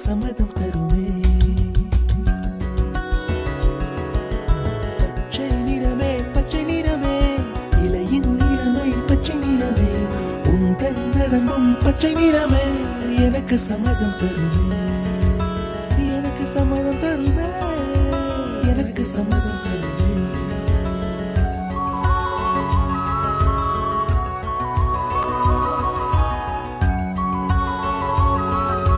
சம்மதம் தருமே பச்சை நிறமே பச்சை நிறமே இலையின் நிறமை பச்சை நிறமே உந்தன் நரம்பும் பச்சை நிறமே எனக்கு சம்மதம் தருமே எனக்கு சம்மதம் தருமே எனக்கு சம்மதம் தருமே